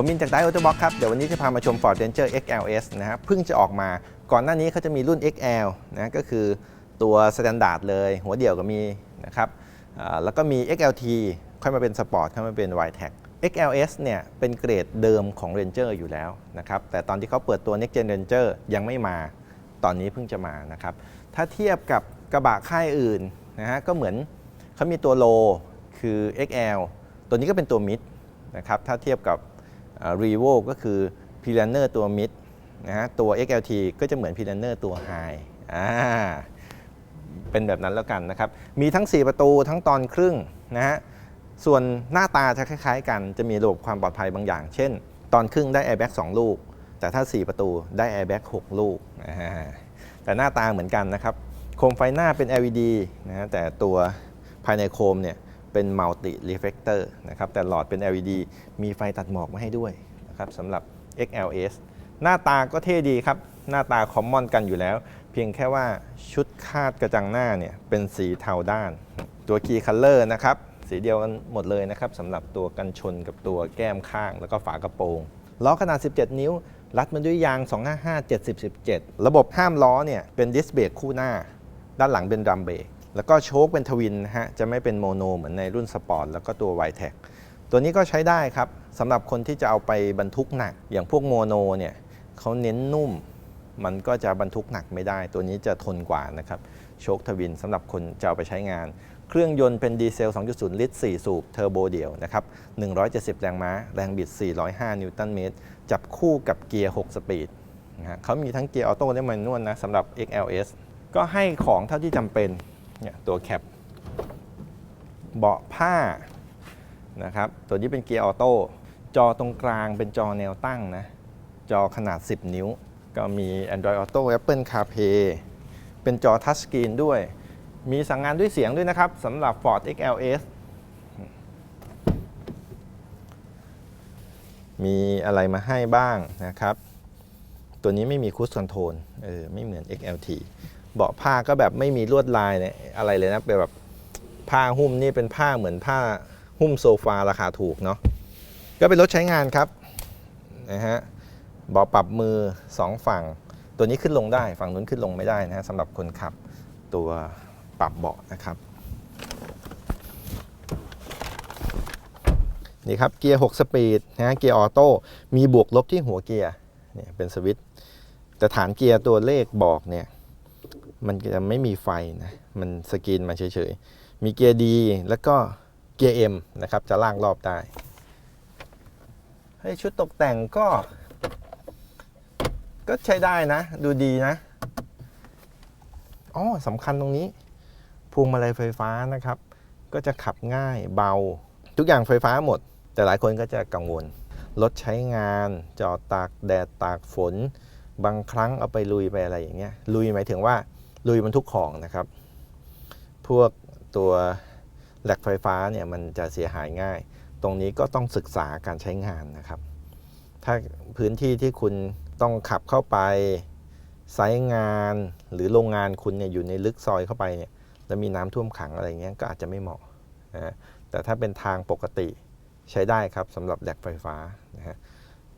ผมมินจากไดโอ t ต b บ็อกครับ เดี๋ยววันนี้จะพามาชม Ford Ranger XLS นะครับเพิ่งจะออกมาก่อนหน้านี้เขาจะมีรุ่น XL นะก็คือตัว Standard เลย หัวเดี่ยวก็มีนะครับแล้วก็มี XLT ค่อยมาเป็น Sport ค่อยมาเป็น y t e c XLS เนี่ยเป็นเกรดเดิมของ Ranger อยู่แล้วนะครับแต่ตอนที่เขาเปิดตัว Next Gen Ranger ยังไม่มา ตอนนี้เพิ่งจะมานะครับถ้าเทียบกับกระบะค่ายอื่นนะฮะก็เหมือนเขามีตัวโลคือ XL ตัวนี้ก็เป็นตัวมิดนะครับถ้าเทียบกับ รีโวก็คือ p i l a n n e r ตัว mid นะฮะตัว XLT ก็จะเหมือน p i l a n n e r ตัว high อ่าเป็นแบบนั้นแล้วกันนะครับ มีทั้ง 4 ประตูทั้งตอนครึ่งนะฮะส่วนหน้าตาจะคล้ายๆ กันจะมีระบบความปลอดภัยบางอย่าง เช่น ตอนครึ่งได้ airbag 2 ลูก แต่ถ้า 4 ประตูได้ airbag 6 ลูกอ่าแต่หน้าตาเหมือนกันนะครับ โคมไฟหน้าเป็น LED นะฮะแต่ตัวภายในโคมเนี่ย เป็น multi reflector นะครับแต่หลอดเป็น LED มีไฟตัดหมอกมาให้ด้วยนะครับสำหรับ XLS หน้าตาก็เท่ดีครับ หน้าตาคอมมอนกันอยู่แล้ว เพียงแค่ว่าชุดคาดกระจังหน้าเนี่ยเป็นสีเทาด้าน ตัว Key Color นะครับสีเดียวกันหมดเลยนะครับสำหรับตัวกันชนกับตัวแก้มข้าง แล้วก็ฝากระโปรงล้อขนาด 17 นิ้ว รัดมาด้วยยาง 255 70 17 ระบบห้ามล้อเนี่ยเป็นดิสเบรกคู่หน้า ด้านหลังเป็นดรัมเบรก แล้วก็โชคเป็นทวินนะฮะจะไม่เป็นโมโนเหมือนในรุ่นสปอร์ตแล้วก็ตัว y t e c ตัวนี้ก็ใช้ได้ครับสำหรับคนที่จะเอาไปบรรทุกหนัก อย่างพวกโมโนเนี่ยเขาเน้นนุ่ม มันก็จะบรรทุกหนักไม่ได้ ตัวนี้จะทนกว่านะครับโชคทวินสำหรับคนจะเอาไปใช้งาน เครื่องยนต์เป็นดีเซล 2.0 ลิตร 4 สูบเทอร์โบเดี่ยวนะครับ 170 แรงม้า แรงบิด 405 นิวตันเมตร จับคู่กับเกียร์ 6 สปีดนะฮะเขามีทั้งเกียร์ออโต้และแมนนวลนะสำหรับ XLS ก็ให้ของเท่าที่จำเป็น เนี่ยตัวแคปเบาะผ้านะครับตัวนี้เป็นเกียร์ออโต้จอตรงกลางเป็นจอแนวตั้งนะ จอขนาด 10 นิ้ว ก็มี Android Auto Apple CarPlay เป็นจอทัชสกรีนด้วย มีสั่งงานด้วยเสียงด้วยนะครับสำหรับ Ford XLS มีอะไรมาให้บ้างนะครับ ตัวนี้ไม่มีคู i คอนโทรลเออไม่เหมือน XLT เบาะผ้าก็แบบไม่มีลวดลายเนี่ยอะไรเลยนะเป็นแบบผ้าหุ้มนี่เป็นผ้าเหมือนผ้าหุ้มโซฟาราคาถูกเนาะก็เป็นรถใช้งานครับนะฮะเบาะปรับมือสองฝั่ง ตัวนี้ขึ้นลงได้ ฝั่งนู้นขึ้นลงไม่ได้นะฮะสำหรับคนขับตัวปรับเบาะนะครับ นี่ครับเกียร์6สปีดนะฮะเกียร์ออโต้มีบวกลบที่หัวเกียร์เนี่ยเป็นสวิตช์แต่ฐานเกียร์ตัวเลขบอกเนี่ย มันจะไม่มีไฟนะ มันสกรีนมาเฉยๆ มีเกียร์ดีแล้วก็เกียร์ M นะครับ จะล่างรอบได้ ให้ชุดตกแต่งก็ ก็ใช้ได้นะ ดูดีนะ อ๋อสำคัญตรงนี้ พวงมาลัยไฟฟ้านะครับ ก็จะขับง่ายเบา ทุกอย่างไฟฟ้าหมด แต่หลายคนก็จะกังวล รถใช้งาน จอดตากแดดตากฝน บางครั้งเอาไปลุยไปอะไรอย่างเงี้ย ลุยหมายถึงว่า ลุยบรรทุกของนะครับ พวกตัวแหลกไฟฟ้าเนี่ยมันจะเสียหายง่าย ตรงนี้ก็ต้องศึกษาการใช้งานนะครับ ถ้าพื้นที่ที่คุณต้องขับเข้าไปไซต์งานหรือโรงงานคุณเนี่ยอยู่ในลึกซอยเข้าไปเนี่ยแล้วมีน้ำท่วมขังอะไรเงี้ยก็อาจจะไม่เหมาะนะแต่ถ้าเป็นทางปกติใช้ได้ครับสำหรับแหลกไฟฟ้านะฮะ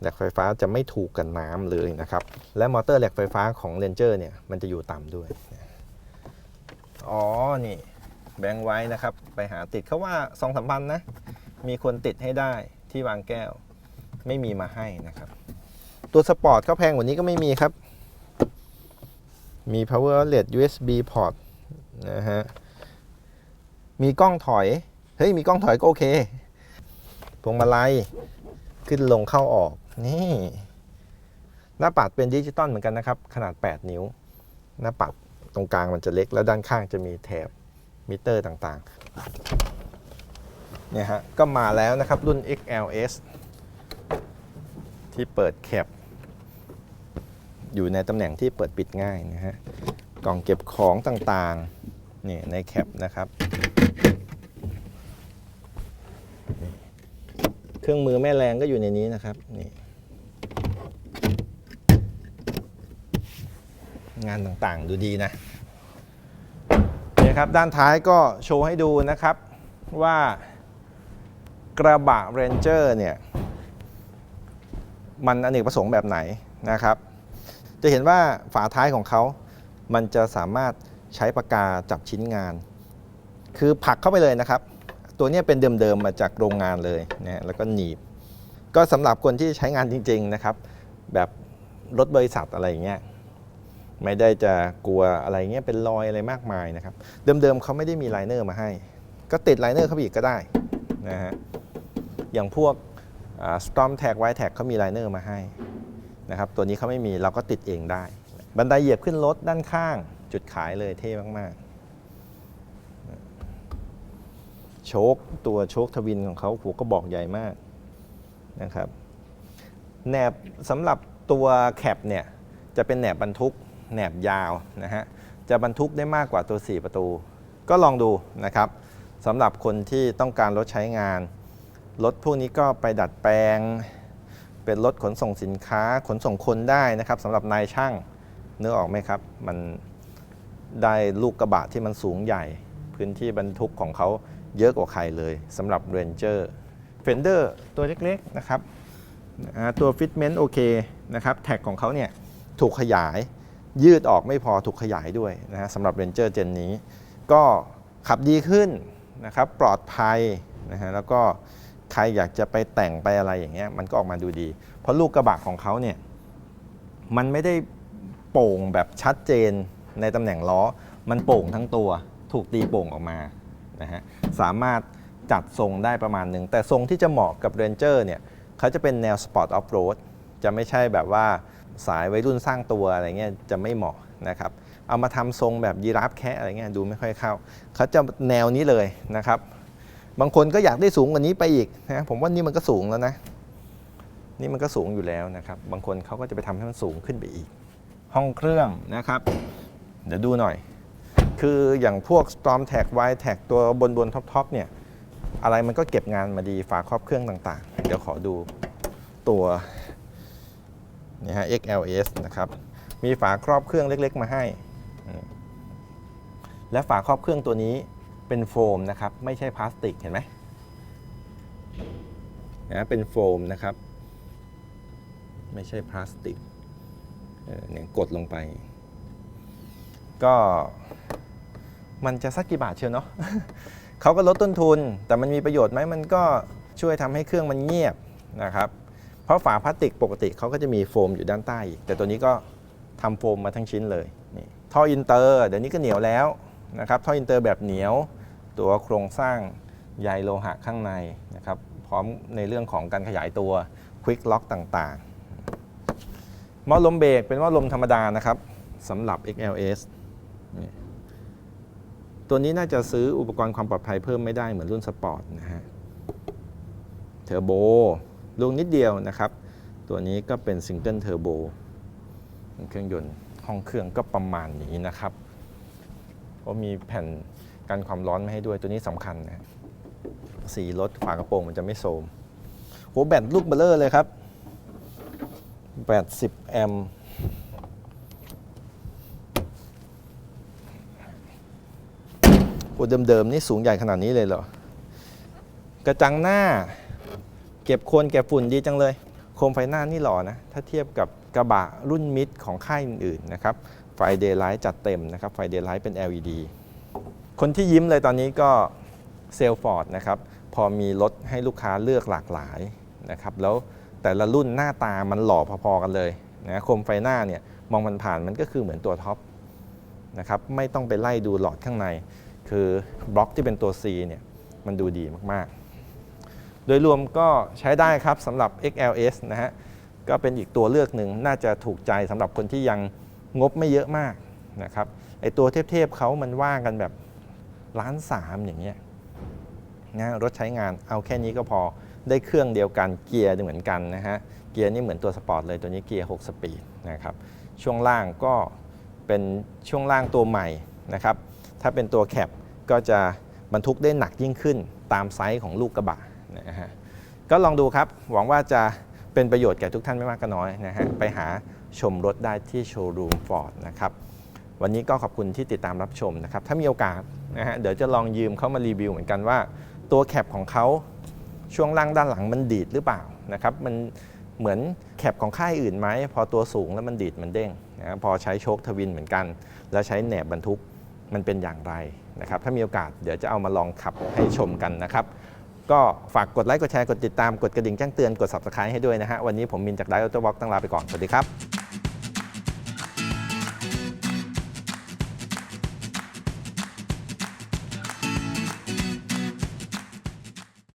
แหลกไฟฟ้าจะไม่ถูกกับน้ำเลยนะครับ และมอเตอร์แหลกไฟฟ้าของ Ranger เนี่ยมันจะอยู่ต่ำด้วย อ๋อ นี่ แบงค์ไว้นะครับ ไปหาติดเขาว่าสองสามพันนะ มีคนติดให้ได้ที่วางแก้ว ไม่มีมาให้นะครับ ตัวสปอร์ตก็แพงกว่านี้ก็ไม่มีครับ มี power outlet USB port นะฮะ มีกล้องถอย เฮ้ย มีกล้องถอยก็โอเคพวงมาลัยขึ้นลงเข้าออก นี่หน้าปัดเป็นดิจิตอลเหมือนกันนะครับ ขนาด 8 นิ้ว หน้าปัดตรงกลางมันจะเล็ก แล้วด้านข้างจะมีแถบมิเตอร์ต่างๆเนี่ยฮะก็มาแล้วนะครับรุ่น XLS ที่เปิดแคปอยู่ในตำแหน่งที่เปิดปิดง่ายนะฮะกล่องเก็บของต่างๆนี่ในแคปนะครับ เครื่องมือแม่แรงก็อยู่ในนี้นะครับนี่ งานต่างๆ ดูดีนะนี่ครับด้านท้ายก็โชว์ให้ดูนะครับว่ากระบะ Ranger เนี่ย มันอเนกประสงค์แบบไหนนะครับ จะเห็นว่าฝาท้ายของเขา มันจะสามารถใช้ปากกาจับชิ้นงาน คือผลักเข้าไปเลยนะครับ ตัวนี้เป็นเดิมๆมาจากโรงงานเลยนะแล้วก็หนีบ ก็สำหรับคนที่ใช้งานจริง ๆนะครับ แบบรถบริษัทอะไรอย่างเงี้ย ไม่ได้จะกลัวอะไรเงี้ยเป็นรอยอะไรมากมายนะครับ เดิมๆเขาไม่ได้มีไลเนอร์มาให้ ก็ติดไลเนอร์เข้าไปอีกก็ได้นะฮะอย่างพวกสตอมแท็กไวแท็กเขามีไลเนอร์มาให้นะครับตัวนี้เขาไม่มีเราก็ติดเองได้ บันไดเหยียบขึ้นรถด้านข้างจุดขายเลยเท่มากๆ โชคตัวโชคทวินของเขาหัวก็บอกใหญ่มากนะครับแหนบสำหรับตัวแคปเนี่ยจะเป็นแหนบบรรทุก แหนบยาวนะฮะจะบรรทุกได้มากกว่าตัว 4 ประตู ก็ลองดูนะครับสำหรับคนที่ต้องการรถใช้งาน รถพวกนี้ก็ไปดัดแปลง เป็นรถขนส่งสินค้าขนส่งคนได้นะครับสำหรับนายช่างเนึกอออกไหมครับ มันได้ลูกกระบะที่มันสูงใหญ่ พื้นที่บรรทุกของเขาเยอะกว่าใครเลยสำหรับ Ranger Fender ตัวเล็กๆนะครับตัวฟิตเมนต์โอเคนะครับแท็กของเขาเนี่ยถูกขยาย ยืดออกไม่พอถูกขยายด้วยนะฮะสำหรับ Ranger เจนนี้ ก็ขับดีขึ้นนะครับปลอดภัยนะฮะแล้วก็ใครอยากจะไปแต่งไปอะไรอย่างเงี้ยมันก็ออกมาดูดี เพราะลูกกระบะของเขาเนี่ยมันไม่ได้โป่งแบบชัดเจนในตำแหน่งล้อ มันโป่งทั้งตัว ถูกตีโป่งออกมานะฮะสามารถจัดทรงได้ประมาณหนึ่ง แต่ทรงที่จะเหมาะกับ Ranger เนี่ยเขาจะเป็นแนวสปอร์ตออฟโรดจะไม่ใช่แบบว่า สายวัยรุ่นสร้างตัวอะไรเงี้ยจะไม่เหมาะนะครับเอามาทำทรงแบบยีราฟแคะอะไรเงี้ยดูไม่ค่อยเข้าเขาจะแนวนี้เลยนะครับ บางคนก็อยากได้สูงกว่านี้ไปอีกนะผมว่านี่มันก็สูงแล้วนะนี่มันก็สูงอยู่แล้วนะครับ บางคนเขาก็จะไปทำให้มันสูงขึ้นไปอีก ห้องเครื่องนะครับ เดี๋ยวดูหน่อย คืออย่างพวก Storm Tag Y Tag ตัวบนบนท็อปทอปเนี่ยอะไรมันก็เก็บงานมาดีฝาครอบเครื่องต่างๆ เดี๋ยวขอดูตัว นี่ฮะ XLS นะครับ มีฝาครอบเครื่องเล็กๆ มาให้ และฝาครอบเครื่องตัวนี้เป็นโฟมนะครับ ไม่ใช่พลาสติกเห็นไหมนะเป็นโฟมนะครับ ไม่ใช่พลาสติกเออเนี่ยกดลงไป ก็มันจะสักกี่บาทเชียวเนาะเขาก็ลดต้นทุน แต่มันมีประโยชน์ไหมมันก็ช่วยทำให้เครื่องมันเงียบนะครับ ราะฝาพลาสติกปกติเขาก็จะมีโฟมอยู่ด้านใต้ แต่ตัวนี้ก็ทำโฟมมาทั้งชิ้นเลยนี่ท่ออินเตอร์เดี๋ยวนี้ก็เหนียวแล้วนะครับท่ออินเตอร์แบบเหนียว ตัวโครงสร้างใยโลหะข้างในนะครับพร้อมในเรื่องของการขยายตัวควิกล็อกต่างๆหม้อลมเบรกเป็นหม้อลมธรรมดานะครับสำหรับ XLS นี่ตัวนี้น่าจะซื้ออุปกรณ์ความปลอดภัยเพิ่มไม่ได้เหมือนรุ่นสปอร์ตนะฮะเทอร์โบ ลูกนิดเดียวนะครับ ตัวนี้ก็เป็นซิงเกิลเทอร์โบเครื่องยนต์ห้องเครื่องก็ประมาณนี้นะครับเพราะมีแผ่นกันความร้อนมาให้ด้วยตัวนี้สำคัญนะสีรถฝากระโปรงมันจะไม่โทมโหแบตลูกเบลเลอร์เลยครับ 80 แอมป์โอ้เดิมๆนี่สูงใหญ่ขนาดนี้เลยเหรอ กระจังหน้า ก็บโคนเก็บฝุ่นดีจังเลย โคมไฟหน้านี่หล่อนะ ถ้าเทียบกับกระบะรุ่นมิดของค่ายอื่นๆนะครับ ไฟเดย์ไลท์จัดเต็มนะครับ ไฟเดย์ไลท์เป็น LED คนที่ยิ้มเลยตอนนี้ก็เซลฟอร์ดนะครับ พอมีรถให้ลูกค้าเลือกหลากหลายนะครับ แล้วแต่ละรุ่นหน้าตามันหล่อพอๆกันเลยนะโคมไฟหน้าเนี่ยมองมันผ่านมันก็คือเหมือนตัวท็อปนะครับไม่ต้องไปไล่ดูหลอดข้างใน คือบล็อกที่เป็นตัว C เนี่ยมันดูดีมากๆ ดยรวมก็ใช้ได้ครับสำหรับ XLS นะฮะ ก็เป็นอีกตัวเลือกหนึ่งน่าจะถูกใจสำหรับคนที่ยังงบไม่เยอะมากนะครับไอตัวเทพๆเขามันว่างกันแบบล้านสามอย่างเงี้ยนะรถใช้งานเอาแค่นี้ก็พอได้เครื่องเดียวกันเกียร์เหมือนกันนะฮะ เกียร์นี่เหมือนตัวสปอร์ตเลยตัวนี้เกียร์ 6 สปีดนะครับช่วงล่างก็เป็นช่วงล่างตัวใหม่นะครับถ้าเป็นตัวแคปก็จะบรรทุกได้หนักยิ่งขึ้นตามไซส์ของลูกกระบะ นะฮะก็ลองดูครับ หวังว่าจะเป็นประโยชน์แก่ทุกท่านไม่มากก็น้อยนะฮะไปหาชมรถได้ที่โชว์รูมฟอร์ดนะครับวันนี้ก็ขอบคุณที่ติดตามรับชมนะครับ ถ้ามีโอกาสนะฮะเดี๋ยวจะลองยืมเขามารีวิวเหมือนกันว่า ตัวแคปของเขาช่วงล่างด้านหลังมันดีดหรือเปล่านะครับมันเหมือนแคปของค่ายอื่นไหมพอตัวสูงแล้วมันดีดมันเด้งนะพอใช้โชคทวินเหมือนกัน แล้วใช้แหนบบรรทุกมันเป็นอย่างไรนะครับถ้ามีโอกาสเดี๋ยวจะเอามาลองขับให้ชมกันนะครับ ก็ฝากกดไลค์กดแชร์กดติดตามกดกระดิ่งแจ้งเตือนกด subscribe ให้ด้วยนะฮะวันนี้ผมมินจากไดอัลต์บ็อกต้องลาไปก่อนสวัสดีครับ